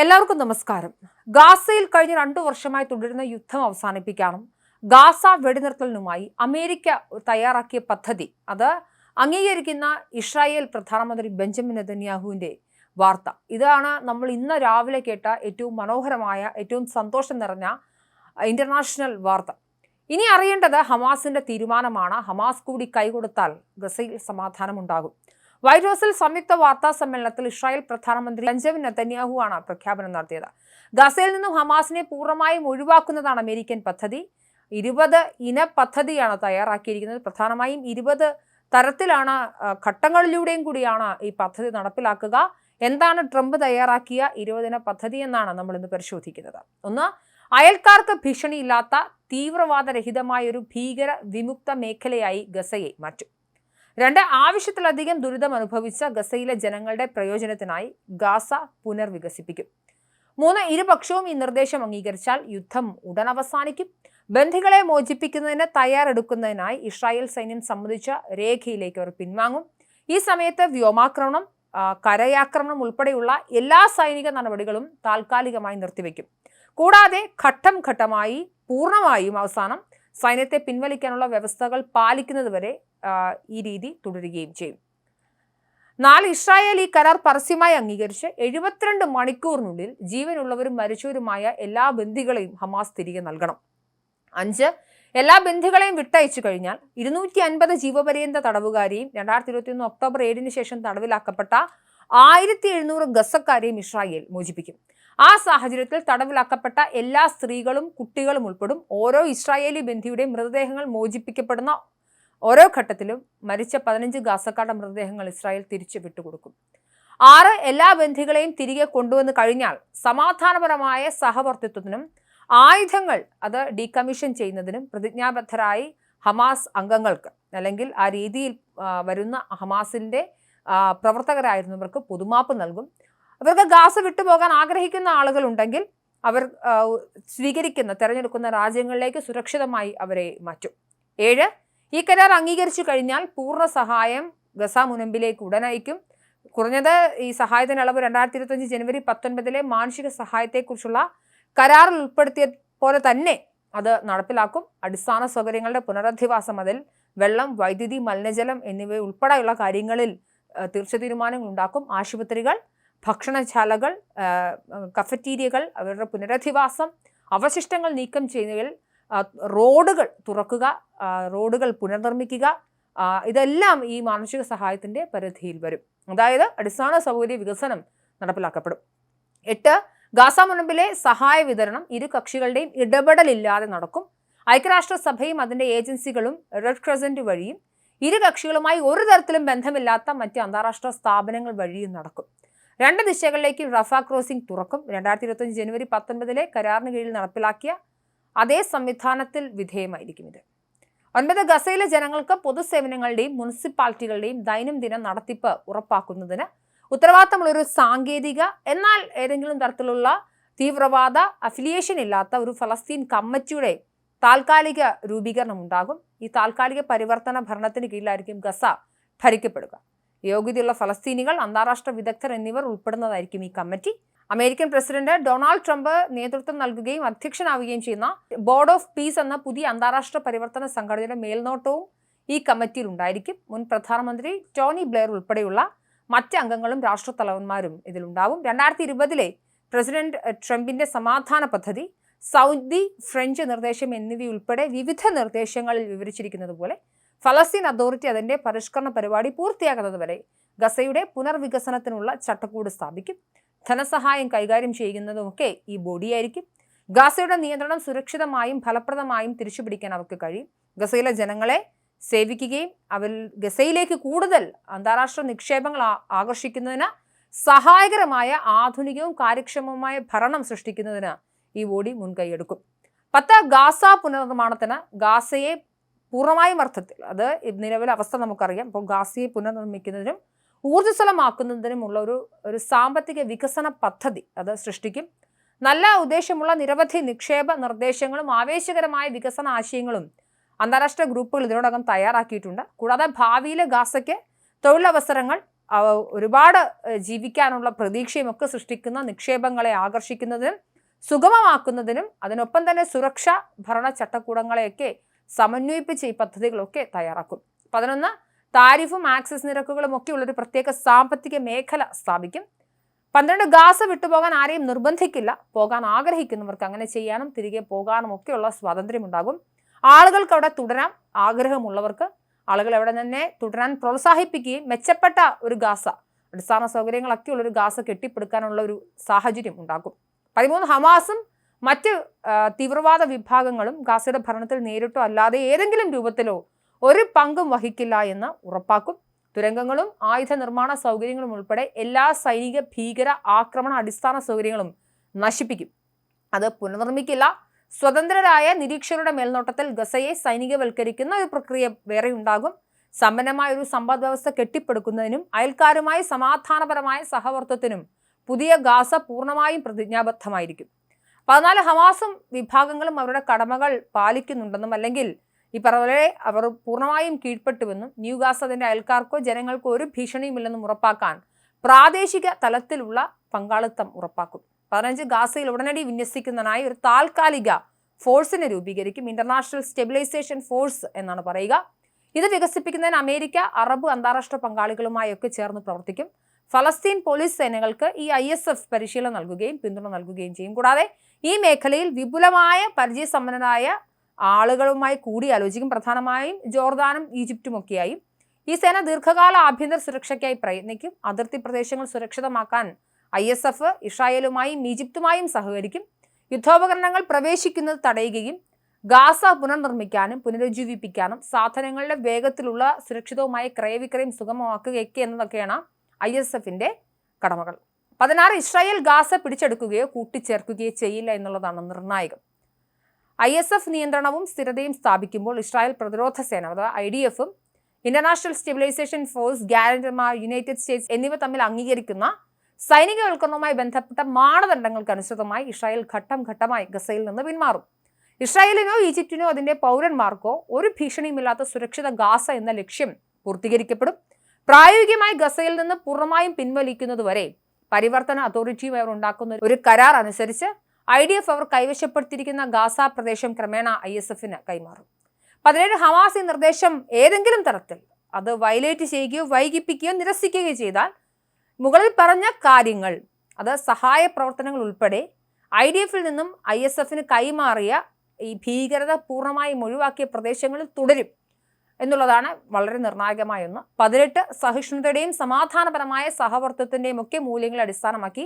എല്ലാവർക്കും നമസ്കാരം. ഗാസയിൽ കഴിഞ്ഞ രണ്ടു വർഷമായി തുടരുന്ന യുദ്ധം അവസാനിപ്പിക്കാനും ഗാസ വെടിനിർത്തലിനുമായി അമേരിക്ക തയ്യാറാക്കിയ പദ്ധതി അത് അംഗീകരിക്കുന്ന ഇസ്രായേൽ പ്രധാനമന്ത്രി ബെഞ്ചമിൻ നെതന്യാഹുവിന്റെ വാർത്ത. ഇതാണ് നമ്മൾ ഇന്ന് രാവിലെ കേട്ട ഏറ്റവും മനോഹരമായ ഏറ്റവും സന്തോഷം നിറഞ്ഞ ഇന്റർനാഷണൽ വാർത്ത. ഇനി അറിയേണ്ടത് ഹമാസിന്റെ തീരുമാനമാണ്. ഹമാസ് കൂടി കൈകൊടുത്താൽ ഗസയിൽ സമാധാനമുണ്ടാകും. വൈറ്റ് ഹൗസിൽ സംയുക്ത വാർത്താ സമ്മേളനത്തിൽ ഇസ്രായേൽ പ്രധാനമന്ത്രി ബെഞ്ചമിൻ നെതന്യാഹു ആണ് പ്രഖ്യാപനം നടത്തിയത്. ഗസയിൽ നിന്നും ഹമാസിനെ പൂർണമായും ഒഴിവാക്കുന്നതാണ് അമേരിക്കൻ പദ്ധതി. ഇരുപത് ഇന പദ്ധതിയാണ് തയ്യാറാക്കിയിരിക്കുന്നത്. പ്രധാനമായും ഇരുപത് തരത്തിലാണ് ഘട്ടങ്ങളിലൂടെയും കൂടിയാണ് ഈ പദ്ധതി നടപ്പിലാക്കുക. എന്താണ് ട്രംപ് തയ്യാറാക്കിയ ഇരുപതിന പദ്ധതി എന്നാണ് നമ്മൾ ഇന്ന് പരിശോധിക്കുന്നത്. ഒന്ന് അയൽക്കാർക്ക് ഭീഷണിയില്ലാത്ത തീവ്രവാദരഹിതമായ ഒരു ഭീകര വിമുക്ത മേഖലയായി ഗസയെ മാറ്റും. രണ്ട് ആവശ്യത്തിലധികം ദുരിതം അനുഭവിച്ച ഗസയിലെ ജനങ്ങളുടെ പ്രയോജനത്തിനായി ഗാസ പുനർവികസിപ്പിക്കും. മൂന്ന് ഇരുപക്ഷവും ഈ നിർദ്ദേശം അംഗീകരിച്ചാൽ യുദ്ധം ഉടൻ അവസാനിക്കും ബന്ധികളെ മോചിപ്പിക്കുന്നതിന് തയ്യാറെടുക്കുന്നതിനായി ഇസ്രായേൽ സൈന്യം സംബന്ധിച്ച രേഖയിലേക്ക് അവർ പിൻവാങ്ങും. ഈ സമയത്ത് വ്യോമാക്രമണം കരയാക്രമണം ഉൾപ്പെടെയുള്ള എല്ലാ സൈനിക നടപടികളും താൽക്കാലികമായി നിർത്തിവെക്കും. കൂടാതെ ഘട്ടം ഘട്ടമായി പൂർണമായും അവസാനം സൈന്യത്തെ പിൻവലിക്കാനുള്ള വ്യവസ്ഥകൾ പാലിക്കുന്നതുവരെ ഈ രീതി തുടരുകയും ചെയ്യും. നാല് ഇസ്രായേൽ ഈ കരാർ പരസ്യമായി അംഗീകരിച്ച് എഴുപത്തിരണ്ട് മണിക്കൂറിനുള്ളിൽ ജീവനുള്ളവരും മരിച്ചവരുമായ എല്ലാ ബന്ധികളെയും ഹമാസ് തിരികെ നൽകണം. അഞ്ച് എല്ലാ ബന്ധികളെയും വിട്ടയച്ചു കഴിഞ്ഞാൽ ഇരുന്നൂറ്റി അൻപത് ജീവപര്യന്ത തടവുകാരെയും രണ്ടായിരത്തി ഇരുപത്തി ഒന്ന് ഒക്ടോബർ ഏഴിന് ശേഷം തടവിലാക്കപ്പെട്ട ആയിരത്തി എഴുന്നൂറ് ഗസക്കാരെയും ഇസ്രായേൽ മോചിപ്പിക്കും. ആ സാഹചര്യത്തിൽ തടവിലാക്കപ്പെട്ട എല്ലാ സ്ത്രീകളും കുട്ടികളും ഉൾപ്പെടും. ഓരോ ഇസ്രായേലി ബന്ധിയുടെയും മൃതദേഹങ്ങൾ മോചിപ്പിക്കപ്പെടുന്ന ഓരോ ഘട്ടത്തിലും മരിച്ച പതിനഞ്ച് ഗാസക്കാരുടെ മൃതദേഹങ്ങൾ ഇസ്രായേൽ തിരിച്ചു വിട്ടുകൊടുക്കും. ആറ് എല്ലാ ബന്ധികളെയും തിരികെ കൊണ്ടുവന്ന് കഴിഞ്ഞാൽ സമാധാനപരമായ സഹവർത്തിത്വത്തിനും ആയുധങ്ങൾ അത് ഡീകമ്മീഷൻ ചെയ്യുന്നതിനും പ്രതിജ്ഞാബദ്ധരായി ഹമാസ് അംഗങ്ങൾക്ക് അല്ലെങ്കിൽ ആ രീതിയിൽ വരുന്ന ഹമാസിന്റെ ആ, പ്രവർത്തകരായിരുന്നവർക്ക് പൊതുമാപ്പ് നൽകും. അവർക്ക് ഗാസ വിട്ടുപോകാൻ ആഗ്രഹിക്കുന്ന ആളുകളുണ്ടെങ്കിൽ അവർ സ്വീകരിക്കുന്ന തിരഞ്ഞെടുക്കുന്ന രാജ്യങ്ങളിലേക്ക് സുരക്ഷിതമായി അവരെ മാറ്റും. ഏഴ് ഈ കരാർ അംഗീകരിച്ചു കഴിഞ്ഞാൽ പൂർണ സഹായം ഗസ മുനമ്പിലേക്ക് ഉടനയക്കും. കുറഞ്ഞത് ഈ സഹായത്തിന് അളവ് രണ്ടായിരത്തി ഇരുപത്തഞ്ച് ജനുവരി പത്തൊൻപതിലെ മാനുഷിക സഹായത്തെക്കുറിച്ചുള്ള കരാറിൽ ഉൾപ്പെടുത്തിയ പോലെ തന്നെ അത് നടപ്പിലാക്കും. അടിസ്ഥാന സൗകര്യങ്ങളുടെ പുനരധിവാസം അതിൽ വെള്ളം വൈദ്യുതി മലിനജലം എന്നിവ ഉൾപ്പെടെയുള്ള കാര്യങ്ങളിൽ തീർച്ച തീരുമാനങ്ങൾ ഉണ്ടാക്കും. ആശുപത്രികൾ ഭക്ഷണശാലകൾ കഫറ്റീരിയകൾ അവരുടെ പുനരധിവാസം അവശിഷ്ടങ്ങൾ നീക്കം ചെയ്യുന്നതിൽ റോഡുകൾ തുറക്കുക റോഡുകൾ പുനർനിർമ്മിക്കുക ഇതെല്ലാം ഈ മാനുഷിക സഹായത്തിന്റെ പരിധിയിൽ വരും. അതായത് അടിസ്ഥാന സൗകര്യ വികസനം നടപ്പിലാക്കപ്പെടും. എട്ട് ഗാസ മുനമ്പിലെ സഹായ വിതരണം ഇരു കക്ഷികളുടെയും ഇടപെടലില്ലാതെ നടക്കും. ഐക്യരാഷ്ട്രസഭയും അതിന്റെ ഏജൻസികളും റെഡ് ക്രസന്റ് വഴിയും ഇരു കക്ഷികളുമായി ഒരു തരത്തിലും ബന്ധമില്ലാത്ത മറ്റ് അന്താരാഷ്ട്ര സ്ഥാപനങ്ങൾ വഴിയും നടക്കും. രണ്ട് ദിശകളിലേക്കും റഫ ക്രോസിംഗ് തുറക്കും. രണ്ടായിരത്തി ഇരുപത്തഞ്ച് ജനുവരി പത്തൊൻപതിലെ കരാറിന് കീഴിൽ നടപ്പിലാക്കിയ അതേ സംവിധാനത്തിൽ വിധേയമായിരിക്കും ഇത്. ഒൻപത് ഗസയിലെ ജനങ്ങൾക്ക് പൊതുസേവനങ്ങളുടെയും മുനിസിപ്പാലിറ്റികളുടെയും ദൈനംദിന നടത്തിപ്പ് ഉറപ്പാക്കുന്നതിന് ഉത്തരവാദിത്തമുള്ള ഒരു സാങ്കേതിക എന്നാൽ ഏതെങ്കിലും തരത്തിലുള്ള തീവ്രവാദ അഫിലിയേഷൻ ഇല്ലാത്ത ഒരു ഫലസ്തീൻ കമ്മിറ്റിയുടെ താൽക്കാലിക രൂപീകരണം ഉണ്ടാകും ഈ താൽക്കാലിക പരിവർത്തന ഭരണത്തിന് കീഴിലായിരിക്കും ഗസ ഭരിക്കപ്പെടുക. യോഗ്യതയുള്ള ഫലസ്തീനികൾ അന്താരാഷ്ട്ര വിദഗ്ധർ എന്നിവർ ഉൾപ്പെടുന്നതായിരിക്കും ഈ committee. American president Donald Trump നേതൃത്വം നൽകുകയും അധ്യക്ഷനാവുകയും ചെയ്യുന്ന ബോർഡ് ഓഫ് പീസ് എന്ന പുതിയ അന്താരാഷ്ട്ര പരിവർത്തന സംഘടനയുടെ മേൽനോട്ടവും ഈ കമ്മിറ്റിയിൽ ഉണ്ടായിരിക്കും. മുൻ പ്രധാനമന്ത്രി ടോണി ബ്ലെയർ ഉൾപ്പെടെയുള്ള മറ്റ് അംഗങ്ങളും രാഷ്ട്രത്തലവന്മാരും ഇതിലുണ്ടാവും. രണ്ടായിരത്തി ഇരുപതിലെ പ്രസിഡന്റ് ട്രംപിന്റെ സമാധാന പദ്ധതി സൗദി ഫ്രഞ്ച് നിർദ്ദേശം എന്നിവയുൾപ്പെടെ വിവിധ നിർദ്ദേശങ്ങളിൽ വിവരിച്ചിരിക്കുന്നത് പോലെ ഫലസ്തീൻ അതോറിറ്റി അതിന്റെ പരിഷ്കരണ പരിപാടി പൂർത്തിയാകുന്നതുവരെ ഗസയുടെ പുനർവികസനത്തിനുള്ള ചട്ടക്കൂട് സ്ഥാപിക്കും. ധനസഹായം കൈകാര്യം ചെയ്യുന്നതുമൊക്കെ ഈ ബോഡിയായിരിക്കും. ഗസയുടെ നിയന്ത്രണം സുരക്ഷിതമായും ഫലപ്രദമായും തിരിച്ചുപിടിക്കാൻ അവർക്ക് കഴിയും. ഗസയിലെ ജനങ്ങളെ സേവിക്കുകയും അവർ ഗസയിലേക്ക് കൂടുതൽ അന്താരാഷ്ട്ര നിക്ഷേപങ്ങൾ ആകർഷിക്കുന്നതിന് സഹായകരമായ ആധുനികവും കാര്യക്ഷമവുമായ ഭരണം സൃഷ്ടിക്കുന്നതിന് ഈ ബോഡി മുൻകൈയെടുക്കും പത്ത് ഗാസ പുനർനിർമ്മാണത്തിന് ഗാസയെ പൂർണമായും അർത്ഥത്തിൽ അത് നിലവിലെ അവസ്ഥ നമുക്കറിയാം. അപ്പോൾ ഗാസയെ പുനർനിർമ്മിക്കുന്നതിനും ഊർജസ്വലമാക്കുന്നതിനുമുള്ള ഒരു ഒരു സാമ്പത്തിക വികസന പദ്ധതി അത് സൃഷ്ടിക്കും. നല്ല ഉദ്ദേശമുള്ള നിരവധി നിക്ഷേപ നിർദ്ദേശങ്ങളും ആവേശകരമായ വികസന ആശയങ്ങളും അന്താരാഷ്ട്ര ഗ്രൂപ്പുകൾ ഇതിനോടകം തയ്യാറാക്കിയിട്ടുണ്ട്. കൂടാതെ ഭാവിയിലെ ഗാസയ്ക്ക് തൊഴിലവസരങ്ങൾ ഒരുപാട് ജീവിക്കാനുള്ള പ്രതീക്ഷയുമൊക്കെ സൃഷ്ടിക്കുന്ന നിക്ഷേപങ്ങളെ ആകർഷിക്കുന്നതിനും സുഗമമാക്കുന്നതിനും അതിനൊപ്പം തന്നെ സുരക്ഷ ഭരണ ചട്ടക്കൂടങ്ങളെയൊക്കെ സമന്വയിപ്പിച്ച് ഈ പദ്ധതികളൊക്കെ തയ്യാറാക്കും. പതിനൊന്ന് താരിഫും ആക്സസ് നിരക്കുകളും ഒക്കെ ഉള്ളൊരു പ്രത്യേക സാമ്പത്തിക മേഖല സ്ഥാപിക്കും. പന്ത്രണ്ട് ഗാസ വിട്ടുപോകാൻ ആരെയും നിർബന്ധിക്കില്ല. പോകാൻ ആഗ്രഹിക്കുന്നവർക്ക് അങ്ങനെ ചെയ്യാനും തിരികെ പോകാനും ഒക്കെയുള്ള സ്വാതന്ത്ര്യമുണ്ടാകും. ആളുകൾക്ക് അവിടെ തുടരാൻ ആഗ്രഹമുള്ളവർക്ക് ആളുകൾ അവിടെ തന്നെ തുടരാൻ പ്രോത്സാഹിപ്പിക്കുകയും മെച്ചപ്പെട്ട ഒരു ഗാസ അടിസ്ഥാന സൗകര്യങ്ങളൊക്കെ ഉള്ള ഒരു ഗാസ കെട്ടിപ്പടുക്കാനുള്ള ഒരു സാഹചര്യം ഉണ്ടാക്കും പതിമൂന്ന് ഹമാസും മറ്റ് തീവ്രവാദ വിഭാഗങ്ങളും ഗാസയുടെ ഭരണത്തിൽ നേരിട്ടോ അല്ലാതെ ഏതെങ്കിലും രൂപത്തിലോ ഒരു പങ്കും വഹിക്കില്ല എന്ന് ഉറപ്പാക്കും. തുരങ്കങ്ങളും ആയുധ നിർമ്മാണ സൗകര്യങ്ങളും ഉൾപ്പെടെ എല്ലാ സൈനിക ഭീകര ആക്രമണ അടിസ്ഥാന സൗകര്യങ്ങളും നശിപ്പിക്കും. അത് പുനർനിർമ്മിക്കില്ല. സ്വതന്ത്രരായ നിരീക്ഷകരുടെ മേൽനോട്ടത്തിൽ ഗസയെ സൈനികവൽക്കരിക്കുന്ന ഒരു പ്രക്രിയ വേറെ ഉണ്ടാകും സമ്പന്നമായ ഒരു സമ്പദ് വ്യവസ്ഥ കെട്ടിപ്പടുക്കുന്നതിനും അയൽക്കാരുമായി സമാധാനപരമായ സഹവർത്തത്തിനും പുതിയ ഗാസ പൂർണമായും പ്രതിജ്ഞാബദ്ധമായിരിക്കും. പതിനാല് ഹമാസും വിഭാഗങ്ങളും അവരുടെ കടമകൾ പാലിക്കുന്നുണ്ടെന്നും അല്ലെങ്കിൽ ഈ പറഞ്ഞവരെ അവർ പൂർണമായും കീഴ്പ്പെട്ടുവെന്നും ന്യൂ ഗാസ അതിന്റെ അയൽക്കാർക്കോ ജനങ്ങൾക്കോ ഒരു ഭീഷണിയുമില്ലെന്നും ഉറപ്പാക്കാൻ പ്രാദേശിക തലത്തിലുള്ള പങ്കാളിത്തം ഉറപ്പാക്കും. പതിനഞ്ച് ഗാസയിൽ ഉടനടി വിന്യസിക്കുന്നതിനായി ഒരു താൽക്കാലിക ഫോഴ്സിനെ രൂപീകരിക്കും. ഇന്റർനാഷണൽ സ്റ്റെബിലൈസേഷൻ ഫോഴ്സ് എന്നാണ് പറയുക. ഇത് വികസിപ്പിക്കുന്നതിന് അമേരിക്ക അറബ് അന്താരാഷ്ട്ര പങ്കാളികളുമായൊക്കെ ചേർന്ന് പ്രവർത്തിക്കും. ഫലസ്തീൻ പോലീസ് സേനകൾക്ക് ഈ ഐ എസ് എഫ് പരിശീലനം നൽകുകയും പിന്തുണ നൽകുകയും ചെയ്യും. കൂടാതെ ഈ മേഖലയിൽ വിപുലമായ പരിചയസമ്പന്നരായ ആളുകളുമായി കൂടിയാലോചിക്കും പ്രധാനമായും ജോർദാനും ഈജിപ്തുമൊക്കെയായി. ഈ സേന ദീർഘകാല ആഭ്യന്തര സുരക്ഷയ്ക്കായി പ്രയത്നിക്കും. അതിർത്തി പ്രദേശങ്ങൾ സുരക്ഷിതമാക്കാൻ ഐ എസ് എഫ് ഇസ്രായേലുമായും ഈജിപ്തുമായും സഹകരിക്കും. യുദ്ധോപകരണങ്ങൾ പ്രവേശിക്കുന്നത് തടയുകയും ഗാസ പുനർനിർമ്മിക്കാനും പുനരുജ്ജീവിപ്പിക്കാനും സാധനങ്ങളുടെ വേഗത്തിലുള്ള സുരക്ഷിതവുമായ ക്രയവിക്രയം സുഗമമാക്കുകയൊക്കെ എന്നതൊക്കെയാണ് ഐ എസ് എഫിന്റെ കടമകൾ. പതിനാറ് ഇസ്രായേൽ ഗാസ പിടിച്ചെടുക്കുകയോ കൂട്ടിച്ചേർക്കുകയോ ചെയ്യില്ല എന്നുള്ളതാണ് നിർണായകം. ഐ എസ് എഫ് നിയന്ത്രണവും സ്ഥിരതയും സ്ഥാപിക്കുമ്പോൾ ഇസ്രായേൽ പ്രതിരോധ സേന അഥവാ ഐ ഡി എഫും ഇന്റർനാഷണൽ സ്റ്റെബിലൈസേഷൻ ഫോഴ്സ് ഗ്യാരണ്ടർമാർ യുണൈറ്റഡ് സ്റ്റേറ്റ്സ് എന്നിവ തമ്മിൽ അംഗീകരിക്കുന്ന സൈനികവൽക്കരണവുമായി ബന്ധപ്പെട്ട മാനദണ്ഡങ്ങൾക്ക് അനുസൃതമായി ഇസ്രായേൽ ഘട്ടം ഘട്ടമായി ഗസയിൽ നിന്ന് പിന്മാറും. ഇസ്രായേലിനോ ഈജിപ്തിനോ അതിന്റെ പൗരന്മാർക്കോ ഒരു ഭീഷണിയുമില്ലാത്ത സുരക്ഷിത ഗാസ എന്ന ലക്ഷ്യം പൂർത്തീകരിക്കപ്പെടും. പ്രായോഗികമായി ഗസയിൽ നിന്ന് പൂർണമായും പിൻവലിക്കുന്നതുവരെ പരിവർത്തന അതോറിറ്റിയുമായി അവർ ഉണ്ടാക്കുന്ന ഒരു കരാർ അനുസരിച്ച് ഐ ഡി എഫ് അവർ കൈവശപ്പെടുത്തിയിരിക്കുന്ന ഗാസ പ്രദേശം ക്രമേണ ഐ എസ് എഫിന് കൈമാറും. പതിനേഴ് ഹമാസ് ഈ നിർദ്ദേശം ഏതെങ്കിലും തരത്തിൽ അത് വയലേറ്റ് ചെയ്യുകയോ വൈകിപ്പിക്കുകയോ നിരസിക്കുകയോ ചെയ്താൽ മുകളിൽ പറഞ്ഞ കാര്യങ്ങൾ അത് സഹായ പ്രവർത്തനങ്ങൾ ഉൾപ്പെടെ ഐ ഡി എഫിൽ നിന്നും ഐ എസ് എഫിന് കൈമാറിയ ഈ ഭീകരത പൂർണമായും ഒഴിവാക്കിയ പ്രദേശങ്ങളിൽ തുടരും. എന്നുള്ളതാണ് വളരെ നിർണായകമായ ഒന്ന്. പതിനെട്ട് സഹിഷ്ണുതയുടെയും സമാധാനപരമായ സഹവർത്തത്തിന്റെയും ഒക്കെ മൂല്യങ്ങളെ അടിസ്ഥാനമാക്കി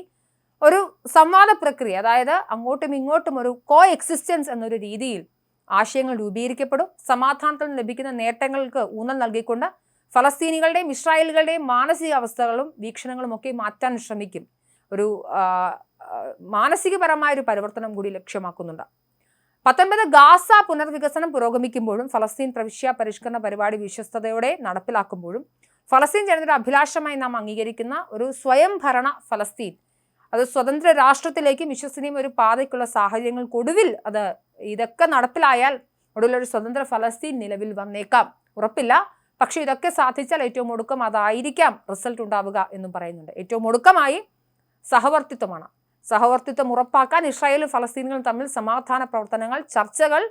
ഒരു സംവാദ പ്രക്രിയ അതായത് അങ്ങോട്ടും ഇങ്ങോട്ടും ഒരു കോ എക്സിസ്റ്റൻസ് എന്നൊരു രീതിയിൽ ആശയങ്ങൾ രൂപീകരിക്കപ്പെടും. സമാധാനത്തിൽ നിന്ന് ലഭിക്കുന്ന നേട്ടങ്ങൾക്ക് ഊന്നൽ നൽകിക്കൊണ്ട് ഫലസ്തീനികളുടെയും ഇസ്രായേലുകളുടെയും മാനസികാവസ്ഥകളും വീക്ഷണങ്ങളും ഒക്കെ മാറ്റാൻ ശ്രമിക്കും. ഒരു മാനസികപരമായ ഒരു പരിവർത്തനം കൂടി ലക്ഷ്യമാക്കുന്നുണ്ട്. പത്തൊൻപത് ഗാസ പുനർവികസനം പുരോഗമിക്കുമ്പോഴും ഫലസ്തീൻ പ്രവിശ്യ പരിഷ്കരണ പരിപാടി വിശ്വസ്തയോടെ നടപ്പിലാക്കുമ്പോഴും ഫലസ്തീൻ ജനതയുടെ അഭിലാഷമായി നാം അംഗീകരിക്കുന്ന ഒരു സ്വയംഭരണ ഫലസ്തീൻ. അത് സ്വതന്ത്ര രാഷ്ട്രത്തിലേക്കും വിശ്വസനീയം ഒരു പാതയ്ക്കുള്ള സാഹചര്യങ്ങൾക്കൊടുവിൽ അത് ഇതൊക്കെ നടപ്പിലായാൽ ഒടുവിലൊരു സ്വതന്ത്ര ഫലസ്തീൻ നിലവിൽ വന്നേക്കാം. ഉറപ്പില്ല. പക്ഷേ ഇതൊക്കെ സാധിച്ചാൽ ഏറ്റവും ഒടുക്കം അതായിരിക്കാം റിസൾട്ട് ഉണ്ടാവുക എന്നും പറയുന്നുണ്ട്. ഏറ്റവും ഒടുക്കമായി സഹവർത്തിത്വമാണ്. സഹവർത്തിത്വം ഉറപ്പാക്കാൻ ഇസ്രായേലും ഫലസ്തീനുകളും തമ്മിൽ സമാധാന പ്രവർത്തനങ്ങൾ ചർച്ചകൾ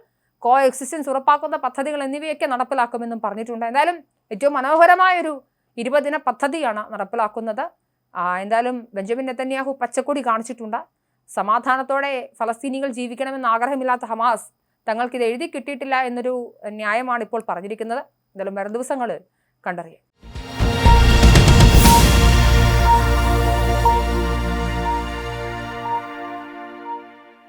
കോ എക്സിസ്റ്റൻസ് ഉറപ്പാക്കുന്ന പദ്ധതികൾ എന്നിവയൊക്കെ നടപ്പിലാക്കുമെന്നും പറഞ്ഞിട്ടുണ്ട്. എന്തായാലും ഏറ്റവും മനോഹരമായൊരു ഇരുപതിന പദ്ധതിയാണ് നടപ്പിലാക്കുന്നത്. എന്തായാലും ബെഞ്ചമിൻ നെത്തന്യാഹു പച്ചക്കൊടി കാണിച്ചിട്ടുണ്ട്. സമാധാനത്തോടെ ഫലസ്തീനികൾ ജീവിക്കണമെന്ന് ആഗ്രഹമില്ലാത്ത ഹമാസ് തങ്ങൾക്ക് ഇത് എഴുതി കിട്ടിയിട്ടില്ല എന്നൊരു ന്യായമാണ് ഇപ്പോൾ പറഞ്ഞിരിക്കുന്നത്. എന്തായാലും വരും ദിവസങ്ങൾ കണ്ടറിയാം.